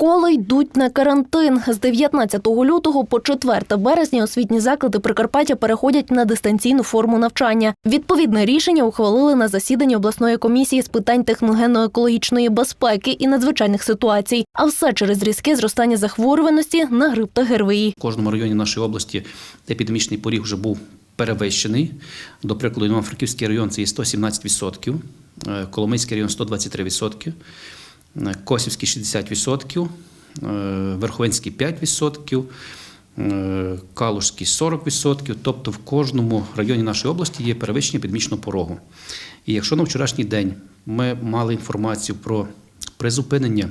Школи йдуть на карантин. З 19 лютого по 4 березня освітні заклади Прикарпаття переходять на дистанційну форму навчання. Відповідне рішення ухвалили на засіданні обласної комісії з питань техногенно-екологічної безпеки і надзвичайних ситуацій. А все через різке зростання захворюваності на грип та ГРВІ. В кожному районі нашої області епідемічний поріг вже був перевищений. До прикладу, Івано-Франківський район це є 117%, е, Коломийський район 123%, е, Косівський 60%, Верховенський Верховинський 5%, е, Калужський 40%. Тобто в кожному районі нашої області є перевищення підмічного порогу. І якщо на вчорашній день ми мали інформацію про призупинення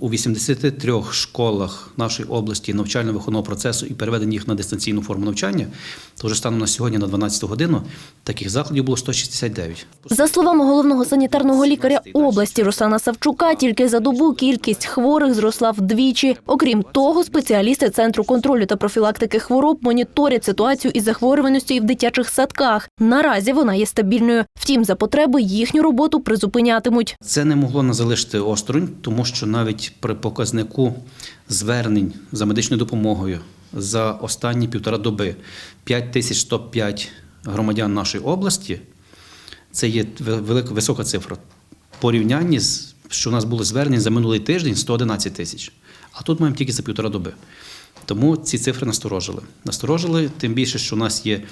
у 83 школах нашої області навчально-виховного процесу і переведення їх на дистанційну форму навчання, то вже станом на сьогодні на 12 годину таких закладів було 169. За словами головного санітарного лікаря області Руслана Савчука, тільки за добу кількість хворих зросла вдвічі. Окрім того, спеціалісти центру контролю та профілактики хвороб моніторять ситуацію із захворюваністю і в дитячих садках. Наразі вона є стабільною. Втім, за потреби їхню роботу призупинятимуть. Це не могло нас залишити осторонь, тому що навіть при показнику звернень за медичною допомогою за останні півтора доби 5105 громадян нашої області це є велика висока цифра. Порівнянні з що у нас було звернень за минулий тиждень 111 тисяч. А тут маємо тільки за півтора доби. Тому ці цифри насторожили. Насторожили, тим більше, що у нас є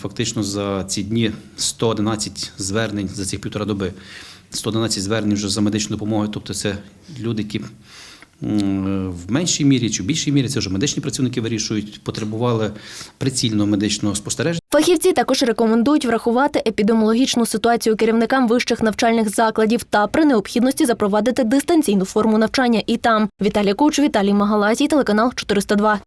фактично за ці дні 111 звернень за ці півтора доби. 111 звернень вже за медичною допомогою. Тобто це люди, які в меншій мірі чи в більшій мірі, це вже медичні працівники вирішують, потребували прицільного медичного спостереження. Фахівці також рекомендують врахувати епідеміологічну ситуацію керівникам вищих навчальних закладів та при необхідності запровадити дистанційну форму навчання і там. Віталій Куч, Віталій Магалазій, телеканал 402.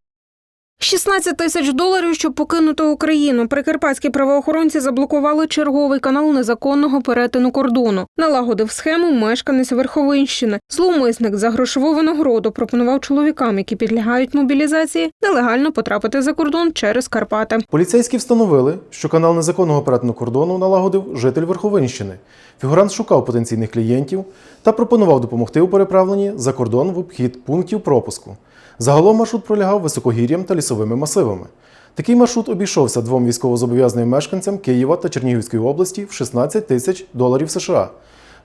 16 тисяч доларів, щоб покинути Україну. Прикарпатські правоохоронці заблокували черговий канал незаконного перетину кордону. Налагодив схему мешканець Верховинщини. Зловмисник за грошову винагороду пропонував чоловікам, які підлягають мобілізації, нелегально потрапити за кордон через Карпати. Поліцейські встановили, що канал незаконного перетину кордону налагодив житель Верховинщини. Фігурант шукав потенційних клієнтів та пропонував допомогти у переправленні за кордон в обхід пунктів пропуску. Загалом маршрут пролягав високогір'ям та лісовими масивами. Такий маршрут обійшовся двом військовозобов'язаним мешканцям Києва та Чернігівської області в 16 тисяч доларів США.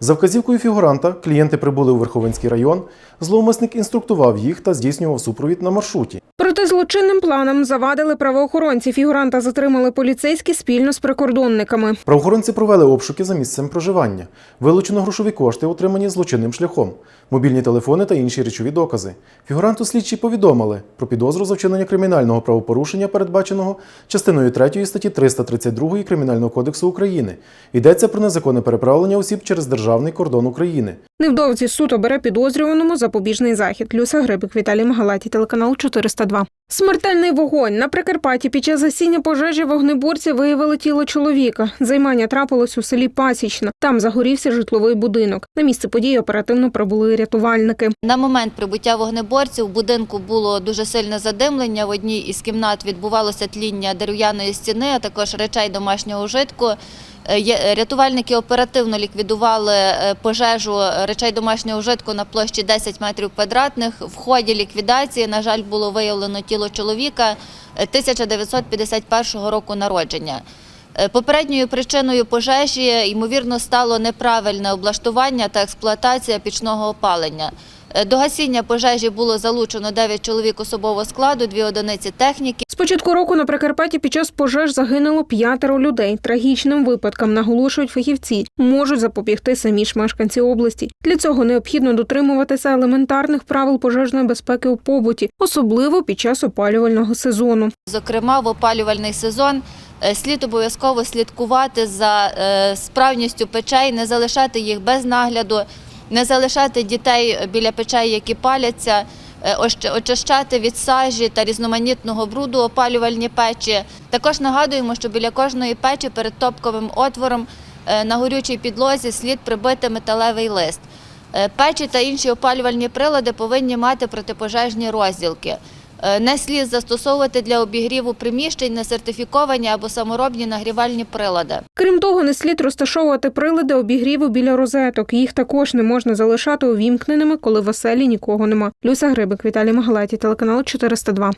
За вказівкою фігуранта клієнти прибули у Верховинський район. Зловмисник інструктував їх та здійснював супровід на маршруті. Проти злочинним планам завадили правоохоронці. Фігуранта затримали поліцейські спільно з прикордонниками. Правоохоронці провели обшуки за місцем проживання. Вилучено грошові кошти, отримані злочинним шляхом, мобільні телефони та інші речові докази. Фігуранту слідчі повідомили про підозру за вчинення кримінального правопорушення, передбаченого частиною 3 статті 332 Кримінального кодексу України. Йдеться про незаконне переправлення осіб через державний кордон України. Невдовзі суд обере підозрюваному запобіжний захід. Люся Грибик, Віталій Магалаті, телеканал 402. Смертельний вогонь на Прикарпатті під час гасіння пожежі вогнеборці виявили тіло чоловіка. Займання трапилось у селі Пасічна. Там загорівся житловий будинок. На місце події оперативно прибули рятувальники. На момент прибуття вогнеборців у будинку було дуже сильне задимлення. В одній із кімнат відбувалося тління дерев'яної стіни, а також речей домашнього ужитку. Е, є- Рятувальники оперативно ліквідували е, пожежу речей домашнього ужитку на площі 10 метрів квадратних. В ході ліквідації, на жаль, було виявлено тіло чоловіка е, 1951 року народження. Е, Попередньою причиною пожежі, ймовірно, стало неправильне облаштування та експлуатація пічного опалення. Е, До гасіння пожежі було залучено 9 чоловік особового складу, 2 одиниці техніки. З початку року на Прикарпатті під час пожеж загинуло п'ятеро людей. Трагічним випадкам наголошують фахівці, можуть запобігти самі ж мешканці області. Для цього необхідно дотримуватися елементарних правил пожежної безпеки у побуті, особливо під час опалювального сезону. Зокрема, в опалювальний сезон е, слід обов'язково слідкувати за е, справністю печей, не залишати їх без нагляду, не залишати дітей біля печей, які паляться, е, очищати від сажі та різноманітного бруду опалювальні печі. Також нагадуємо, що біля кожної печі перед топковим отвором е, на горючій підлозі слід прибити металевий лист. Е, Печі та інші опалювальні прилади повинні мати протипожежні розділки. Е, Не слід застосовувати для обігріву приміщень несертифіковані або саморобні нагрівальні прилади. Крім того, не слід розташовувати прилади обігріву біля розеток. Їх також не можна залишати увімкненими, коли в оселі нікого нема. Люся Грибик, Віталій Магалаті, телеканал 402.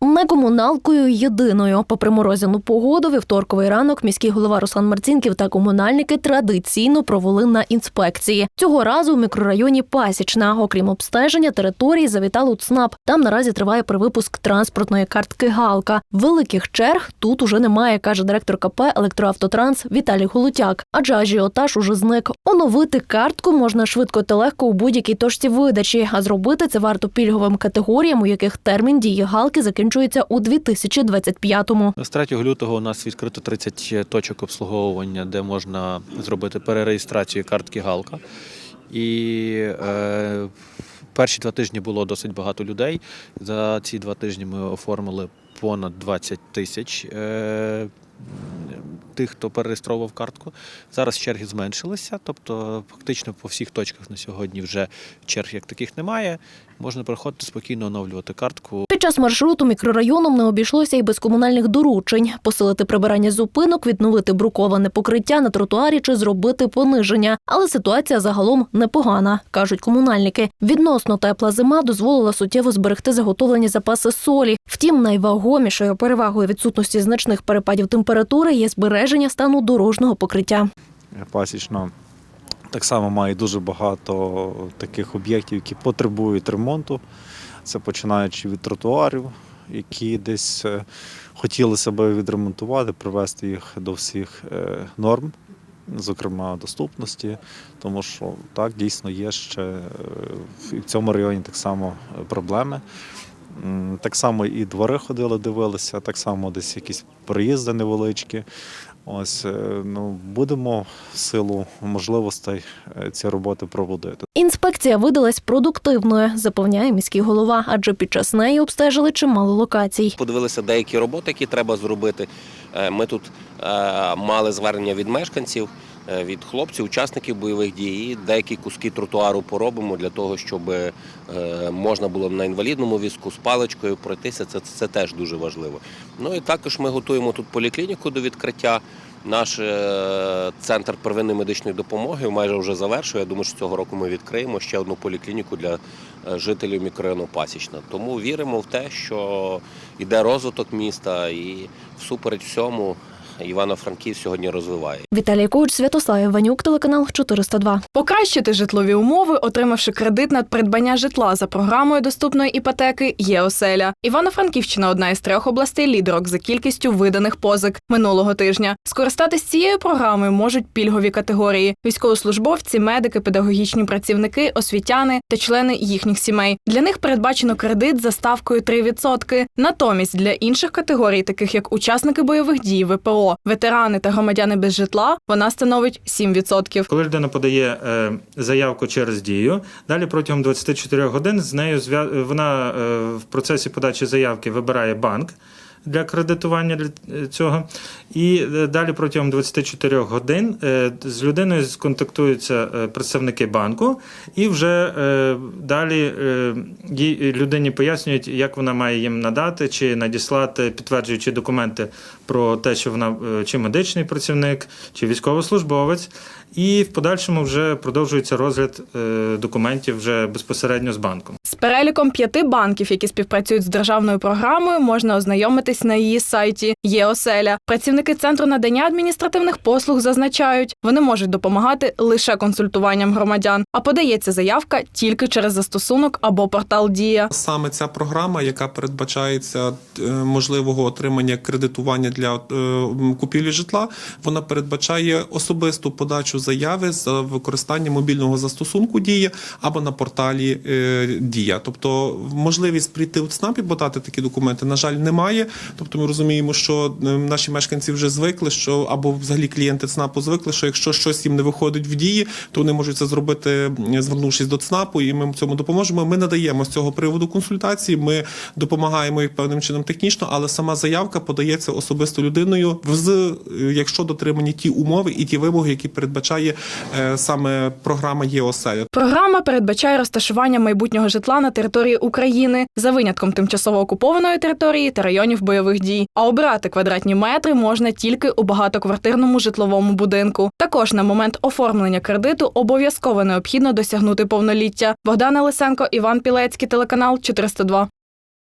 Не комуналкою єдиною. Попри морозяну погоду, вівторковий ранок міський голова Руслан Марцінків та комунальники традиційно провели на інспекції. Цього разу в мікрорайоні Пасічна. Окрім обстеження території, завітали ЦНАП. Там наразі триває перевипуск транспортної картки Галка. Великих черг тут уже немає, каже директор КП Електроавтотранс Віталій Голутяк. Адже ажіотаж уже зник. Оновити картку можна швидко та легко у будь-якій точці видачі, а зробити це варто пільговим категоріям, у яких термін дії галки закінчується у 2025-му. З 3 лютого у нас відкрито 30 точок обслуговування, де можна зробити перереєстрацію картки Галка. І е, перші два тижні було досить багато людей. За ці два тижні ми оформили понад 20 тисяч е, тих, хто перереєстрував картку. Зараз черги зменшилися, тобто фактично по всіх точках на сьогодні вже черг як таких немає. Можна приходити спокійно оновлювати картку. Під час маршруту мікрорайоном не обійшлося і без комунальних доручень: посилити прибирання зупинок, відновити бруковане покриття на тротуарі чи зробити пониження. Але ситуація загалом непогана, кажуть комунальники. Відносно тепла зима дозволила суттєво зберегти заготовлені запаси солі. Втім, найвагомішою перевагою відсутності значних перепадів температури є збереження стану дорожнього покриття. Пасічна так само має дуже багато таких об'єктів, які потребують ремонту. Це починаючи від тротуарів, які десь е, хотіли себе відремонтувати, привести їх до всіх е, норм, зокрема доступності, тому що так дійсно є ще е, в цьому районі так само проблеми. Так само і двори ходили, дивилися, так само десь якісь приїзди невеличкі. Ось е, ну будемо в силу можливостей е, ці роботи проводити. Інспекція видалась продуктивною, запевняє міський голова, адже під час неї обстежили чимало локацій. подивилися деякі роботи, які треба зробити. Е, Ми тут мали звернення від мешканців, від хлопців, учасників бойових дій. Деякі куски тротуару поробимо для того, щоб е, можна було на інвалідному візку з паличкою пройтися. Це, це теж дуже важливо. Ну і також ми готуємо тут поліклініку до відкриття. Наш е, центр первинної медичної допомоги майже вже завершує. Я думаю, що цього року ми відкриємо ще одну поліклініку для е, жителів мікрорайону Пасічна. Тому віримо в те, що йде розвиток міста і всупереч всьому Івано-Франків сьогодні розвиває. Віталій Коуч, Святослав Іванюк, телеканал 402. Покращити житлові умови, отримавши кредит на придбання житла за програмою доступної іпотеки є оселя. Івано-Франківщина одна із трьох областей лідерок за кількістю виданих позик минулого тижня. Скористатись цією програмою можуть пільгові категорії: військовослужбовці, медики, педагогічні працівники, освітяни та члени їхніх сімей. Для них передбачено кредит за ставкою 3%. Натомість для інших категорій, таких як учасники бойових дій, ВПО, ветерани та громадяни без житла, вона становить 7%. Коли людина подає е, заявку через дію, далі протягом 24 годин з нею вона е, в процесі подачі заявки вибирає банк. Для кредитування для е, цього, і е, далі протягом 24 годин е, з людиною сконтактуються представники банку, і вже далі людині пояснюють, як вона має їм надати чи надіслати підтверджуючі документи про те, що вона чи медичний працівник, чи військовослужбовець. І в подальшому вже продовжується розгляд документів вже безпосередньо з банком. З переліком п'яти банків, які співпрацюють з державною програмою, можна ознайомитись на її сайті Є оселя. Працівники центру надання адміністративних послуг зазначають, вони можуть допомагати лише консультуванням громадян, а подається заявка тільки через застосунок або портал Дія. Саме ця програма, яка передбачається е, можливого отримання кредитування для е, купівлі житла, вона передбачає особисту подачу заяви за використання мобільного застосунку Дія або на порталі е, Дія. Тобто можливість прийти в ЦНАП і подати такі документи, на жаль, немає. Тобто ми розуміємо, що е, наші мешканці вже звикли, що або взагалі клієнти ЦНАПу звикли, що якщо щось їм не виходить в дії, то вони можуть це зробити, звернувшись до ЦНАПу, і ми цьому допоможемо. Ми надаємо з цього приводу консультації. Ми допомагаємо їх певним чином технічно, але сама заявка подається особисто людиною, з е, якщо дотримані ті умови і ті вимоги, які передбачає е, саме програма ЄОСЕ. Програма передбачає розташування майбутнього житла на території України за винятком тимчасово окупованої території та районів бойових дій. А обирати квадратні метри можна тільки у багатоквартирному житловому будинку. Також на момент оформлення кредиту обов'язково необхідно досягнути повноліття. Богдана Лисенко, Іван Пілецький, телеканал 402.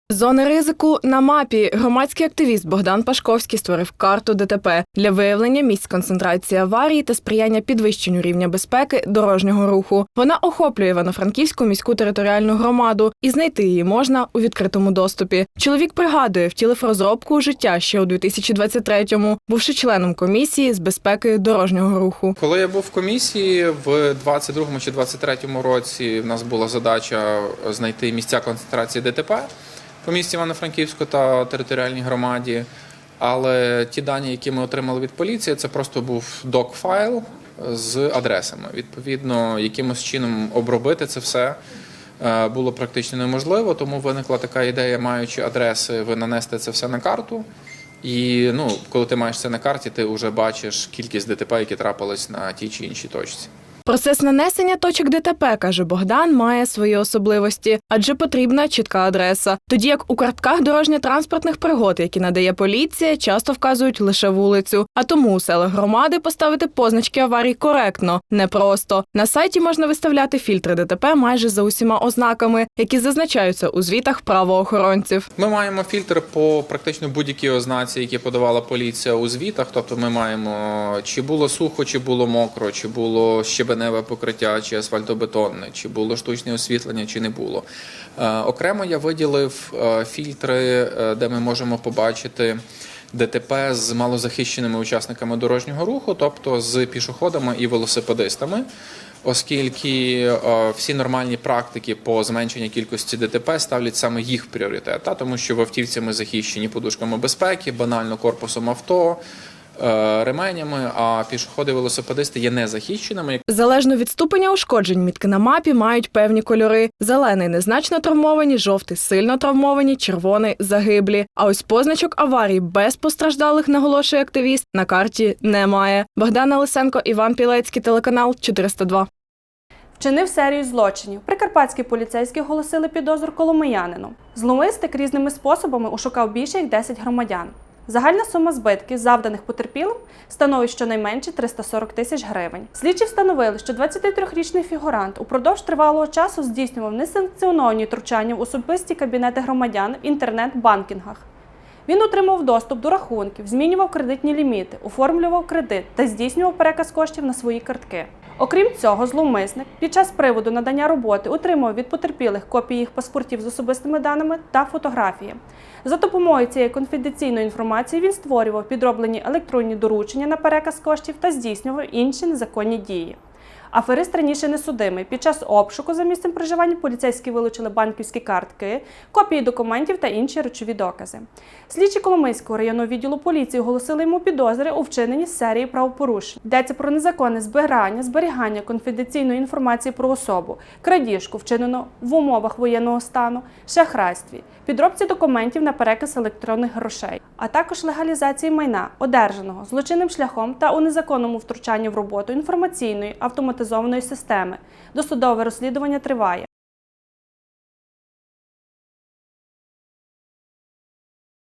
Зони ризику на мапі громадський активіст Богдан Пашковський створив карту ДТП для виявлення місць концентрації аварії та сприяння підвищенню рівня безпеки дорожнього руху. Вона охоплює Івано-Франківську міську територіальну громаду, і знайти її можна у відкритому доступі. Чоловік пригадує, втілив розробку у життя ще у 2023-му, бувши членом комісії з безпеки дорожнього руху. Коли я був в комісії в 22-му чи 23-му році, в нас була задача знайти місця концентрації ДТП по місті Івано-Франківську та територіальній громаді. Але ті дані, які ми отримали від поліції, це просто був док-файл з адресами. Відповідно, якимось чином обробити це все е, було практично неможливо, тому виникла така ідея, маючи адреси, ви нанести це все на карту. І ну, коли ти маєш це на карті, ти вже бачиш кількість ДТП, які трапились на тій чи іншій точці. Процес нанесення точок ДТП, каже Богдан, має свої особливості, адже потрібна чітка адреса. Тоді як у картках дорожньо-транспортних пригод, які надає поліція, часто вказують лише вулицю. А тому у селах громади поставити позначки аварій коректно, непросто. На сайті можна виставляти фільтри ДТП майже за усіма ознаками, які зазначаються у звітах правоохоронців. Ми маємо фільтр по практично будь-якій ознаці, які подавала поліція у звітах. Тобто ми маємо чи було сухо, чи було мокро, чи було щебеневе покриття, чи асфальтобетонне, чи було штучне освітлення, чи не було. Е, окремо я виділив е, фільтри, е, де ми можемо побачити. ДТП з малозахищеними учасниками дорожнього руху, тобто з пішоходами і велосипедистами, оскільки всі нормальні практики по зменшенню кількості ДТП ставлять саме їх в пріоритет, тому що в автівці ми захищені подушками безпеки, банально корпусом авто, ременями, а пішоходи велосипедисти є незахищеними. Залежно від ступеня ушкоджень, мітки на мапі мають певні кольори: зелений незначно травмовані, жовтий сильно травмовані, червоний загиблі. А ось позначок аварій без постраждалих, наголошує активіст, на карті немає. Богдана Лисенко, Іван Пілецький, телеканал 402. Вчинив серію злочинів. Прикарпатські поліцейські оголосили підозру коломиянину. Зловмисник різними способами ушукав більше як 10 громадян. Загальна сума збитків, завданих потерпілим, становить щонайменше 340 тисяч гривень. Слідчі встановили, що 23-річний фігурант упродовж тривалого часу здійснював несанкціоновані втручання в особисті кабінети громадян в інтернет-банкінгах. Він отримав доступ до рахунків, змінював кредитні ліміти, оформлював кредит та здійснював переказ коштів на свої картки. Окрім цього, зловмисник під час приводу надання роботи отримав від потерпілих копії їх паспортів з особистими даними та фотографії. За допомогою цієї конфіденційної інформації він створював підроблені електронні доручення на переказ коштів та здійснював інші незаконні дії. Аферист раніше не судимий. Під час обшуку за місцем проживання поліцейські вилучили банківські картки, копії документів та інші речові докази. Слідчі Коломийського районного відділу поліції оголосили йому підозри у вчиненні серії правопорушень. Йдеться про незаконне збирання, зберігання конфіденційної інформації про особу, крадіжку, вчинено в умовах воєнного стану, шахрайстві, підробці документів на переказ електронних грошей, а також легалізації майна, одержаного злочинним шляхом та у незаконному втручанні в роботу інформаційної автоматизованої системи. Досудове розслідування триває.